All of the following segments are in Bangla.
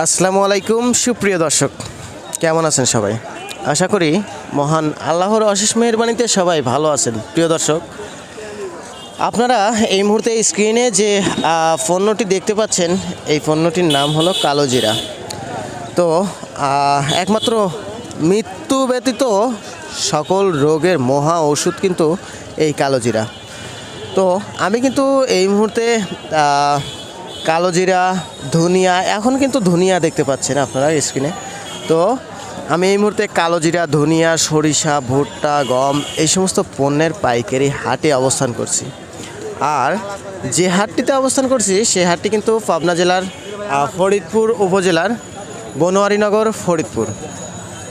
আসসালামু আলাইকুম, সুপ্রিয় দর্শক। কেমন আছেন সবাই? আশা করি মহান আল্লাহর অশেষ মেহরবানিতে সবাই ভালো আছেন। প্রিয় দর্শক, আপনারা এই মুহূর্তে স্ক্রিনে যে পণ্যটি দেখতে পাচ্ছেন, এই পণ্যটির নাম হলো কালোজিরা তো একমাত্র মৃত্যু ব্যতীত সকল রোগের মহা ওষুধ কিন্তু এই কালোজিরা তো, আমি কিন্তু এই মুহূর্তে কালোজিরা ধনিয়া, এখন কিন্তু ধনিয়া দেখতে পাচ্ছেন আপনারা স্ক্রিনে তো আমি এই মুহূর্তে কালোজিরা ধনিয়া, সরিষা, ভুট্টা, গম এই সমস্ত পণ্যের পাইকারি হাটে অবস্থান করছি। আর যে হাটটিতে অবস্থান করছি সেই হাটটি কিন্তু পাবনা জেলার ফরিদপুর উপজেলার বনোয়ারিনগর ফরিদপুর।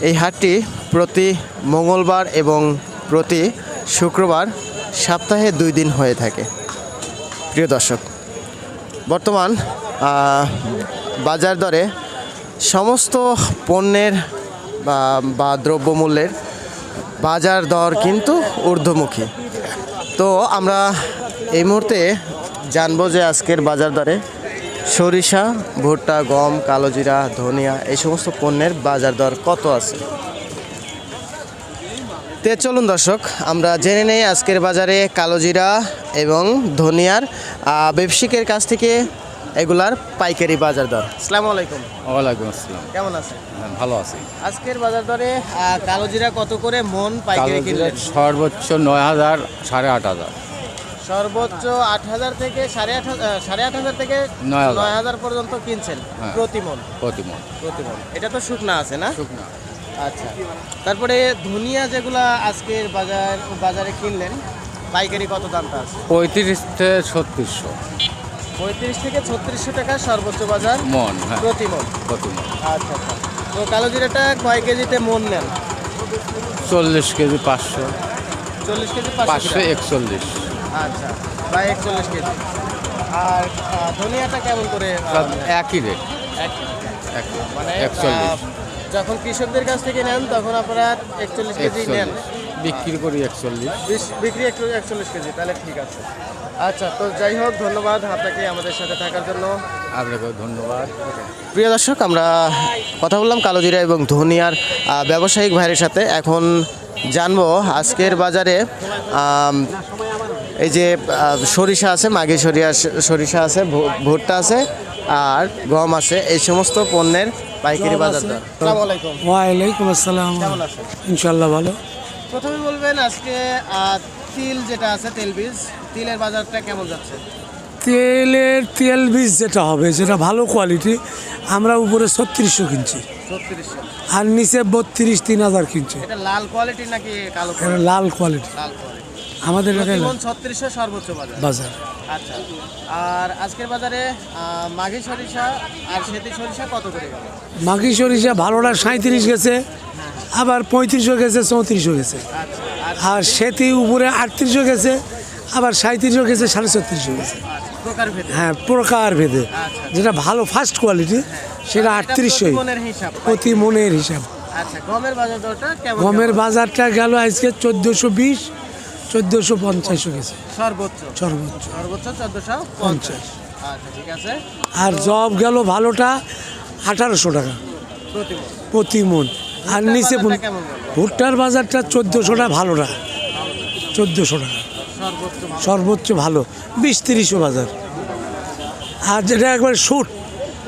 এই হাটটি প্রতি মঙ্গলবার এবং প্রতি শুক্রবার সপ্তাহে দুই দিন হয়ে থাকে। প্রিয় দর্শক বর্তমান বাজার দরে সমস্ত পণ্যের বা দ্রব্যমূল্যের বাজার দর কিন্তু ঊর্ধ্বমুখী। তো আমরা এই মুহূর্তে জানব যে আজকের বাজার দরে সরিষা, ভুট্টা, গম, কালোজিরা, ধনিয়া এই সমস্ত পণ্যের বাজার দর কত আছে? তে চলুন দর্শক আমরা জেনে নেই আজকের বাজারে কালোজিরা এবং ধনিয়ার আহ, ব্যবসায়িকের কাছ থেকে এগুলার পাইকারি বাজার দর। আসসালামু আলাইকুম। ওয়ালাইকুম আসসালাম। কেমন আছেন? হ্যাঁ, ভালো আছি। আজকের বাজার দরে কালোজিরা কত করে মন পাইকারি কিনলেন? সর্বোচ্চ নয় হাজার সাড়ে আট হাজার। সর্বোচ্চ আট হাজার থেকে সাড়ে আট হাজার সাড়ে আট হাজার থেকে নয় হাজার। পর্যন্ত কিনছেন হ্যাঁ। প্রতি মন প্রতি মন প্রতি মন এটা তো শুকনা আছে না? শুকনা। আচ্ছা। তারপরে ধনিয়া যেগুলা আজকের বাজার বাজারে কিনলেন পাইকারি কত দামটা আছে? পঁয়ত্রিশ থেকে ছত্রিশশো। পঁয়ত্রিশ থেকে ছত্রিশশো টাকা সর্বোচ্চ বাজার মন হ্যাঁ। প্রতি মন প্রতি মন আচ্ছা আচ্ছা। তো কালো জিরাটা কয় কেজিতে মন নেন? চল্লিশ কেজি পাঁচশো। চল্লিশ কেজি পাঁচশো একচল্লিশ। আচ্ছা বা একচল্লিশ কেজি। আর ধনিয়াটা কেমন করে? একই রেট। মানে একচল্লিশ। যখন কৃষকদের কাছ থেকে নেন তখন আপনারা একচল্লিশ কেজি নেন। বিক্রি করি একচল্লিশ। বিশ- বিক্রি একচল্লিশ কেজি তাহলে ঠিক আছে। আচ্ছা তো যাই হোক ধন্যবাদ আপনাকে আমাদের সাথে থাকার জন্য। আপনাকে ধন্যবাদ। প্রিয় দর্শক আমরা কথা বললাম কালোজিরা এবং ধনিয়ার ব্যবসায়িক ভাইয়ের সাথে। এখন জানব আজকের বাজারে এই যে সরিষা আছে মাঘি সরিয়া সরিষা আছে ভুট্টা আছে আর গম আছে। এই সমস্ত পণ্যের পাইকারি বাজার দর আসসালামু আলাইকুম। ওয়ালাইকুম আসসালাম। কেমন আছেন? ইনশাল্লাহ ভালো। প্রথমে বলবেন আজকে তিল যেটা আছে তেল বীজ তিলের বাজারটা কেমন যাচ্ছে? তেলের তেল বীজ যেটা হবে যেটা ভালো কোয়ালিটি আমরা উপরে ছত্রিশশো কিনছি। আর নিচে বত্রিশ তিন হাজার কিনছি। লাল কোয়ালিটি নাকি কালো লাল কোয়ালিটি লাল কোয়ালিটি আমাদের এলাকায় ছত্রিশশো সর্বোচ্চ বাজার। বাজার। আচ্ছা আর আজকের বাজারে মাঘী সরিষা আর সেতি সরিষা কত করে গেল? মাঘি সরিষা ভালোটা সাঁত্রিশ গেছে আবার পঁয়ত্রিশও গেছে চৌত্রিশও গেছে। আচ্ছা আর সেতি উপরে আটত্রিশও গেছে আবার সাঁত্রিশও গেছে সাড়ে ছত্রিশও গেছে। আচ্ছা, প্রকার ভেদে। হ্যাঁ প্রকার ভেদে। আচ্ছা। যেটা ভালো ফার্স্ট কোয়ালিটি সেটা আটত্রিশশোই মনের হিসাব প্রতি মনের হিসাব। আচ্ছা গমের বাজার দরটা কেমন গমের বাজারটা গেল আজকে চোদ্দোশো বিশ চোদ্দোশো পঞ্চাশও গেছে সর্বোচ্চ? সর্বোচ্চ। সর্বোচ্চ চোদ্দশো পঞ্চাশ। আচ্ছা ঠিক আছে। আর জব গেল ভালোটা আঠারোশো টাকা। প্রতি মন। আর নিচে ভুট্টার বাজারটা চোদ্দোশোটা ভালোটা। চোদ্দোশো টাকা সর্বোচ্চ ভালো। বিশ তিরিশও বাজার। আর যেটা একবার শুট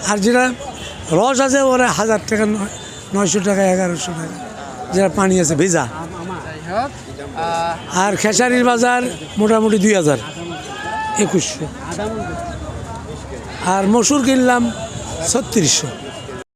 আর যেটা রস আছে ওরা হাজার টাকা নয় নয়শো টাকা এগারোশো টাকা। যেটা পানি আছে ভেজা। আর খেসারির বাজার মোটামুটি দুই হাজার একুশশো। আর মসুর কিনলাম ছত্রিশশো।